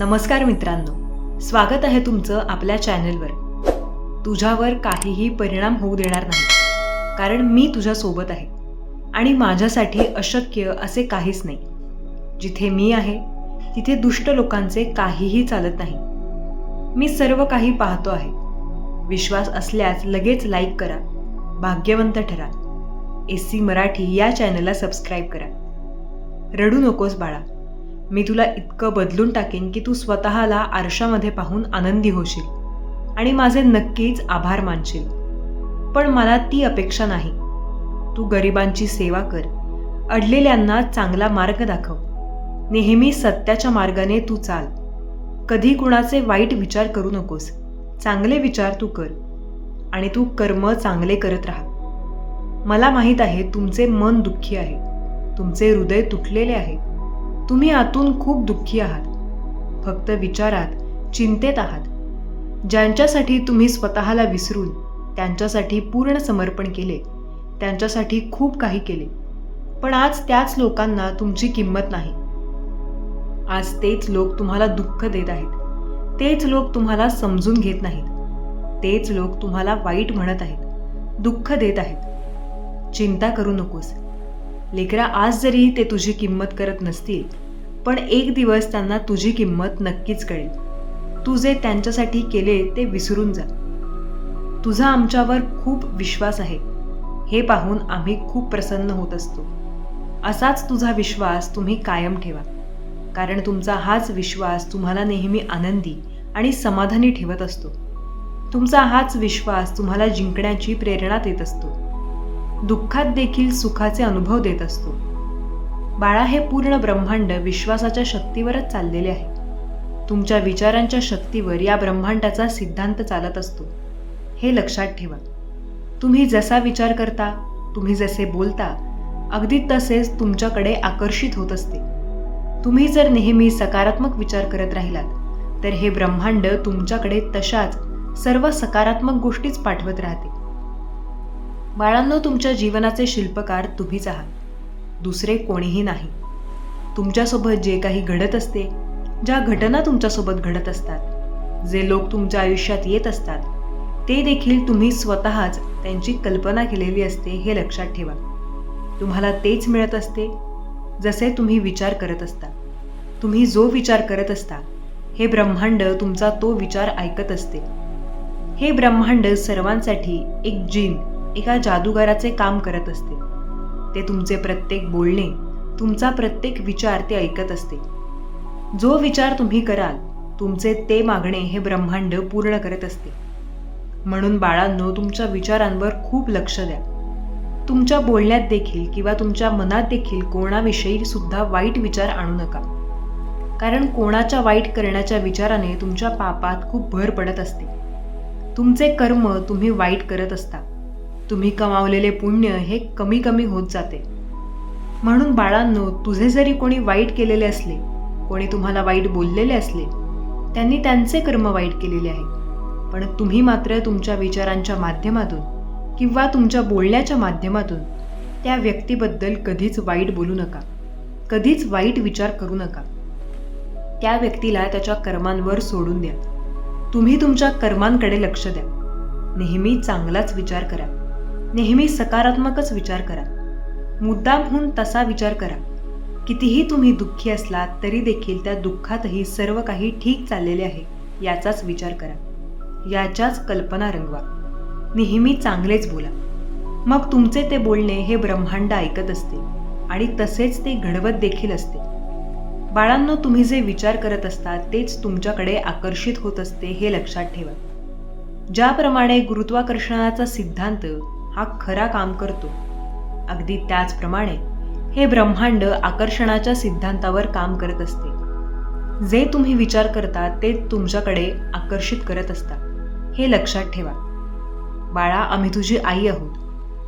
नमस्कार मित्रांनो. स्वागत आहे तुमचं आपल्या चॅनलवर. तुझ्यावर काहीही परिणाम होऊ देणार नाही. कारण मी तुझ्यासोबत आहे. आणि माझ्यासाठी अशक्य असे काहीच नाही. जिथे मी आहे तिथे दुष्ट लोकांचे काहीही चालत नाही. मी सर्व काही पाहतो आहे. विश्वास असल्यास लगेच लाईक करा. भाग्यवंत ठरा. एस सी मराठी या चॅनलला सबस्क्राईब करा. रडू नकोस बाळा. मी तुला इतकं बदलून टाकेन की तू स्वतःला आरशामध्ये पाहून आनंदी होशील आणि माझे नक्कीच आभार मानशील. पण मला ती अपेक्षा नाही. तू गरिबांची सेवा कर. अडलेल्यांना चांगला मार्ग दाखव. नेहमी सत्याच्या मार्गाने तू चाल. कधी कुणाचे वाईट विचार करू नकोस. चांगले विचार तू कर. आणि तू कर्म चांगले करत राहा. मला माहीत आहे तुमचे मन दुःखी आहे. तुमचे हृदय तुटलेले आहे. तुम्ही आतून खूप दुःखी आहात. फक्त विचारात चिंतेत आहात. ज्यांच्यासाठी तुम्ही स्वतःला विसरून त्यांच्यासाठी पूर्ण समर्पण केले त्यांच्यासाठी खूप काही केले. पण आज त्याच लोकांना तुमची किंमत नाही. आज तेच लोक तुम्हाला दुःख देत आहेत. तेच लोक तुम्हाला समजून घेत नाहीत. तेच लोक तुम्हाला वाईट म्हणत आहेत. दुःख देत आहेत. चिंता करू नकोस. लेकरा आज जरी ते तुझी किंमत करत नसतील पण एक दिवस त्यांना तुझी किंमत नक्कीच कळेल. तू जे त्यांच्यासाठी केले ते विसरून जा. तुझा आमच्यावर खूप विश्वास आहे. हे पाहून आम्ही खूप प्रसन्न होत असतो. असाच तुझा विश्वास तुम्ही कायम ठेवा. कारण तुमचा हाच विश्वास तुम्हाला नेहमी आनंदी आणि समाधानी ठेवत असतो. तुमचा हाच विश्वास तुम्हाला जिंकण्याची प्रेरणा देत असतो. दुःखात देखील सुखाचे अनुभव देत असतो. बाळा हे पूर्ण ब्रह्मांड विश्वासाच्या शक्तीवरच चाललेले आहे. तुमच्या विचारांच्या शक्तीवर या ब्रह्मांडाचा सिद्धांत चालत असतो. हे लक्षात ठेवा. तुम्ही जसा विचार करता तुम्ही जसे बोलता अगदी तसेच तुमच्याकडे आकर्षित होत असते. तुम्ही जर नेहमी सकारात्मक विचार करत राहिलात तर हे ब्रह्मांड तुमच्याकडे तशाच सर्व सकारात्मक गोष्टीच पाठवत राहते. बाळांनो तुमच्या जीवनाचे शिल्पकार तुम्हीच आहात. दुसरे कोणीही नाही. तुमच्यासोबत जे काही घडत असते ज्या घटना तुमच्यासोबत घडत असतात जे लोक तुमच्या आयुष्यात येत असतात ते देखील तुम्ही स्वतःच त्यांची कल्पना केलेली असते हे लक्षात ठेवा. तुम्हाला तेच मिळत असते जसे तुम्ही विचार करत असता. तुम्ही जो विचार करत असता हे ब्रह्मांड तुमचा तो विचार ऐकत असते. हे ब्रह्मांड सर्वांसाठी एक जीन एका जादूगाराचे काम करत असते. ते तुमचे प्रत्येक बोलणे तुमचा प्रत्येक विचार ते ऐकत असते. जो विचार तुम्ही कराल तुमचे ते मागणे हे ब्रह्मांड पूर्ण करत असते. म्हणून बाळांनो तुमच्या विचारांवर खूप लक्ष द्या. तुमच्या बोलण्यात देखील किंवा तुमच्या मनात देखील कोणाविषयी सुद्धा वाईट विचार आणू नका. कारण कोणाच्या वाईट करण्याच्या विचाराने तुमच्या पापात खूप भर पडत असते. तुमचे कर्म तुम्ही वाईट करत असता. तुम्ही कमावलेले पुण्य हे कमी कमी होत जाते. म्हणून बाळांनो तुझे जरी कोणी वाईट केलेले असले कोणी तुम्हाला वाईट बोललेले असले त्यांनी त्यांचे कर्म वाईट केलेले आहे. पण तुम्ही मात्र तुमच्या विचारांच्या माध्यमातून किंवा तुमच्या बोलण्याच्या माध्यमातून त्या व्यक्तीबद्दल कधीच वाईट बोलू नका. कधीच वाईट विचार करू नका. त्या व्यक्तीला त्याच्या कर्मांवर सोडून द्या. तुम्ही तुमच्या कर्मांकडे लक्ष द्या. नेहमी चांगलाच विचार करा. नेहमी सकारात्मकच विचार करा. मुद्दामहून तसा विचार करा. कितीही तुम्ही दुःखी असलात तरी देखील त्या दुःखातही सर्व काही ठीक चाललेले आहे याचाच विचार करा. याच्याच कल्पना रंगवा. नेहमी चांगलेच बोला. मग तुमचे ते बोलणे हे ब्रह्मांड ऐकत असते आणि तसेच ते घडवत देखील असते. बाळांनो तुम्ही जे विचार करत असता तेच तुमच्याकडे आकर्षित होत असते हे लक्षात ठेवा. ज्याप्रमाणे गुरुत्वाकर्षणाचा सिद्धांत हा खरा काम करतो. अगदी त्याचप्रमाणे हे ब्रह्मांड आकर्षणाच्या सिद्धांतावर काम करत असते. जे तुम्ही विचार करता ते तुमच्याकडे आकर्षित करत असता हे लक्षात ठेवा. बाळा आम्ही तुझी आई आहोत.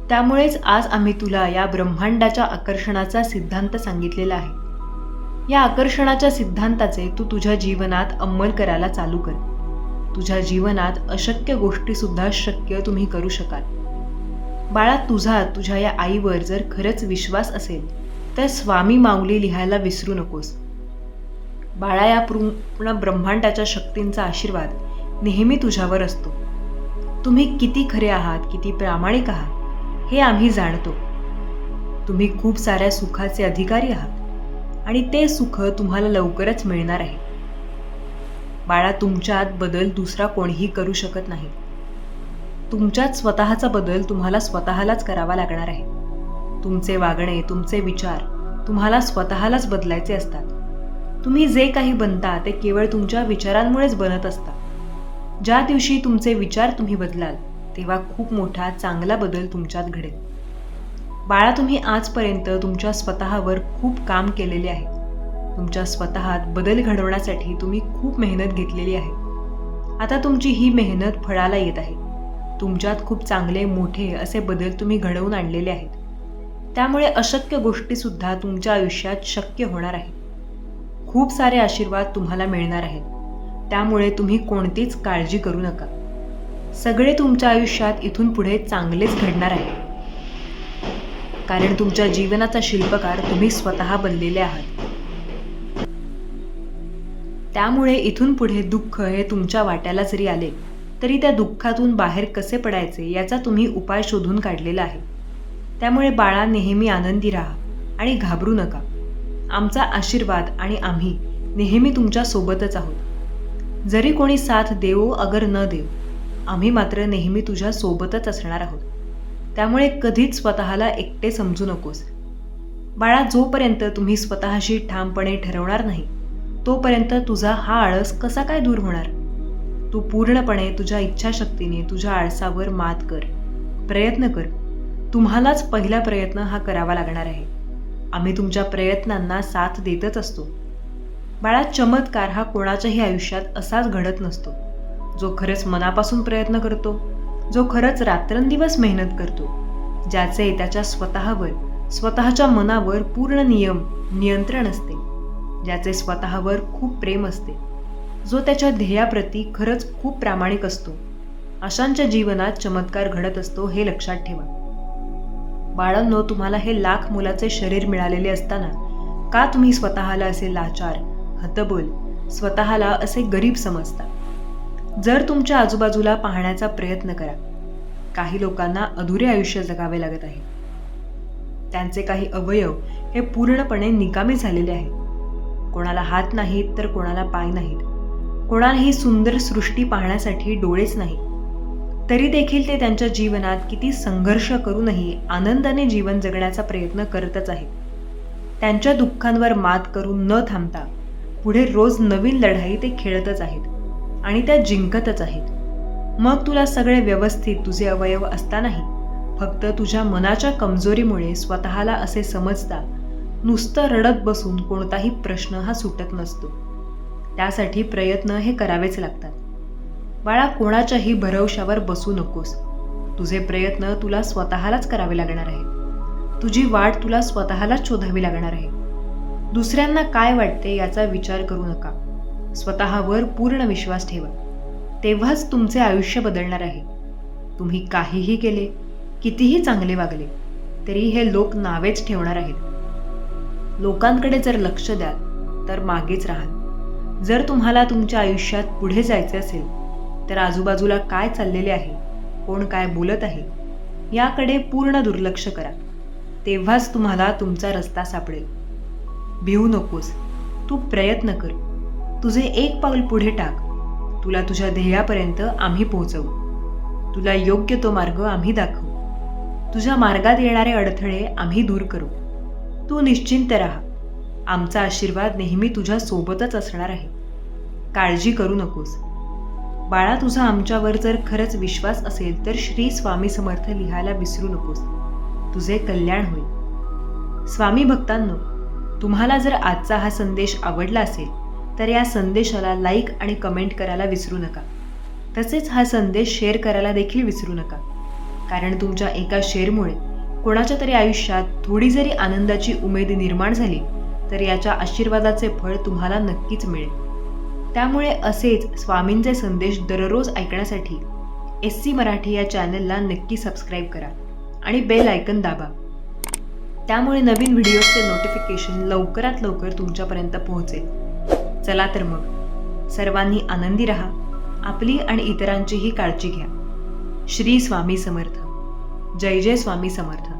त्यामुळेच आज आम्ही तुला या ब्रह्मांडाच्या आकर्षणाचा सिद्धांत सांगितलेला आहे. या आकर्षणाच्या सिद्धांताचे तू तुझ्या जीवनात अंमल करायला चालू कर. तुझ्या जीवनात अशक्य गोष्टीसुद्धा शक्य तुम्ही करू शकाल. बाळा तुझा तुझ्या या आईवर जर खरंच विश्वास असेल तर स्वामी माऊली लिहायला विसरू नकोस. बाळा या पूर्ण ब्रह्मांडाच्या शक्तींचा आशीर्वाद नेहमी तुझ्यावर असतो. तुम्ही किती खरे आहात किती प्रामाणिक आहात हे आम्ही जाणतो. तुम्ही खूप साऱ्या सुखाचे अधिकारी आहात आणि ते सुख तुम्हाला लवकरच मिळणार आहे. बाळा तुमच्यात बदल दुसरा कोणीही करू शकत नाही. तुमच्यात स्वतःचा बदल तुम्हाला स्वतःलाच करावा लागणार आहे. तुमचे वागणे तुमचे विचार तुम्हाला स्वतःलाच बदलायचे असतात. तुम्ही जे काही बनता ते केवळ तुमच्या विचारांमुळेच बनत असता ज्या दिवशी तुमचे विचार तुम्ही बदलाल तेव्हा खूप मोठा चांगला बदल तुमच्यात घडेल. बाळा तुम्ही आजपर्यंत तुमच्या स्वतःवर खूप काम केलेले आहे. तुमच्या स्वतःत बदल घडवण्यासाठी तुम्ही खूप मेहनत घेतलेली आहे. आता तुमची ही मेहनत फळाला येत आहे. तुमच्यात खूप चांगले मोठे असे बदल तुम्ही घडवून आणलेले आहेत. त्यामुळे अशक्य गोष्टीसुद्धा तुमच्या आयुष्यात शक्य होणार आहे खूप सारे आशीर्वाद तुम्हाला मिळणार आहेत. त्यामुळे तुम्ही कोणतीच काळजी करू नका. सगळे तुमच्या आयुष्यात इथून पुढे चांगलेच घडणार आहे कारण तुमच्या जीवनाचा शिल्पकार तुम्ही स्वतः बनलेले आहात. त्यामुळे इथून पुढे दुःख हे तुमच्या वाट्याला जरी आले तरी त्या दुःखातून बाहेर कसे पडायचे याचा तुम्ही उपाय शोधून काढलेला आहे. त्यामुळे बाळा नेहमी आनंदी राहा आणि घाबरू नका. आमचा आशीर्वाद आणि आम्ही नेहमी तुमच्या सोबतच आहोत. जरी कोणी साथ देवो अगर न देव आम्ही मात्र नेहमी तुझ्या सोबतच असणार आहोत. त्यामुळे कधीच स्वतःला एकटे समजू नकोस. बाळा जोपर्यंत तुम्ही स्वतःशी ठामपणे ठरवणार नाही तोपर्यंत तुझा हा आळस कसा काय दूर होणार? तू पूर्णपणे तुझ्या इच्छाशक्तीने तुझ्या आळसावर मात कर. प्रयत्न कर. तुम्हालाच पहिला प्रयत्न हा करावा लागणार आहे. आम्ही तुमच्या प्रयत्नांना साथ देतच असतो. बाळा चमत्कार हा कोणाच्याही आयुष्यात असाच घडत नसतो. जो खरंच मनापासून प्रयत्न करतो जो खरंच रात्रंदिवस मेहनत करतो ज्याचे त्याच्या स्वतःवर स्वतःच्या मनावर पूर्ण नियम नियंत्रण असते ज्याचे स्वतःवर खूप प्रेम असते. जो त्याच्या ध्येयाप्रती खरंच खूप प्रामाणिक असतो. अशांच्या जीवनात चमत्कार घडत असतो हे लक्षात ठेवा. बाळांनो तुम्हाला हे लाख मुलाचे शरीर मिळालेले असताना का तुम्ही स्वतःला असे लाचार हतबोल स्वतःला असे गरीब समजता? जर तुमच्या आजूबाजूला पाहण्याचा प्रयत्न करा. काही लोकांना अधुरे आयुष्य जगावे लागत आहे. त्यांचे काही अवयव हे पूर्णपणे निकामी झालेले आहेत. कोणाला हात नाहीत तर कोणाला पाय नाहीत. होणार ही सुंदर सृष्टी पाहण्यासाठी डोळेच नाही. तरी देखील ते त्यांच्या जीवनात किती संघर्ष करूनही आनंदाने जीवन जगण्याचा प्रयत्न करतच आहेत. त्यांच्या दुःखांवर मात करून न थांबता पुढे रोज नवीन लढाई ते खेळतच आहेत आणि त्या जिंकतच आहेत. मग तुला सगळे व्यवस्थित तुझे अवयव असतानाही फक्त तुझ्या मनाच्या कमजोरीमुळे स्वतःला असे समजता नुसतं रडत बसून कोणताही प्रश्न हा सुटत नसतो. त्यासाठी प्रयत्न हे करावेच लागतात. बाळा कोणाच्याही भरवशावर बसू नकोस. तुझे प्रयत्न तुला स्वतःलाच करावे लागणार आहे तुझी वाट तुला स्वतःलाच शोधावी लागणार आहे. दुसऱ्यांना काय वाटते याचा विचार करू नका. स्वतःवर पूर्ण विश्वास ठेवा. तेव्हाच तुमचे आयुष्य बदलणार आहे. तुम्ही काहीही केले कितीही चांगले वागले तरी हे लोक नावेच ठेवणार आहेत. लोकांकडे जर लक्ष द्याल तर मागेच राहाल. जर तुम्हाला तुमच्या आयुष्यात पुढे जायचे असेल तर आजूबाजूला काय चाललेले आहे कोण काय बोलत आहे याकडे पूर्ण दुर्लक्ष करा. तेव्हाच तुम्हाला तुमचा रस्ता सापडेल. भिवू नकोस. तू प्रयत्न कर. तुझे एक पाऊल पुढे टाक. तुला तुझ्या ध्येयापर्यंत आम्ही पोहोचवू. तुला योग्य तो मार्ग आम्ही दाखवू. तुझ्या मार्गात येणारे अडथळे आम्ही दूर करू. तू निश्चिंत राहा. आमचा आशीर्वाद नेहमी तुझ्या सोबतच असणार आहे. काळजी करू नकोस. बाळा तुझा आमच्यावर जर खरंच विश्वास असेल तर श्री स्वामी समर्थ लिहायला विसरू नकोस. तुझे कल्याण होईल. स्वामी भक्तांनो तुम्हाला जर आजचा हा संदेश आवडला असेल तर या संदेशाला लाईक आणि कमेंट करायला विसरू नका. तसेच हा संदेश शेअर करायला देखील विसरू नका. कारण तुमच्या एका शेअरमुळे कोणाच्या तरी आयुष्यात थोडी जरी आनंदाची उमेद निर्माण झाली तर याच्या आशीर्वादाचे फळ तुम्हाला नक्कीच मिळेल. त्यामुळे असेच स्वामींचे संदेश दररोज ऐकण्यासाठी एस सी मराठी या चॅनलला नक्की सबस्क्राईब करा आणि बेल आयकन दाबा. त्यामुळे नवीन व्हिडिओजचे नोटिफिकेशन लवकरात लवकर तुमच्यापर्यंत पोहोचेल. चला तर मग सर्वांनी आनंदी रहा आपली आणि इतरांचीही काळजी घ्या. श्री स्वामी समर्थ. जय जय स्वामी समर्थ.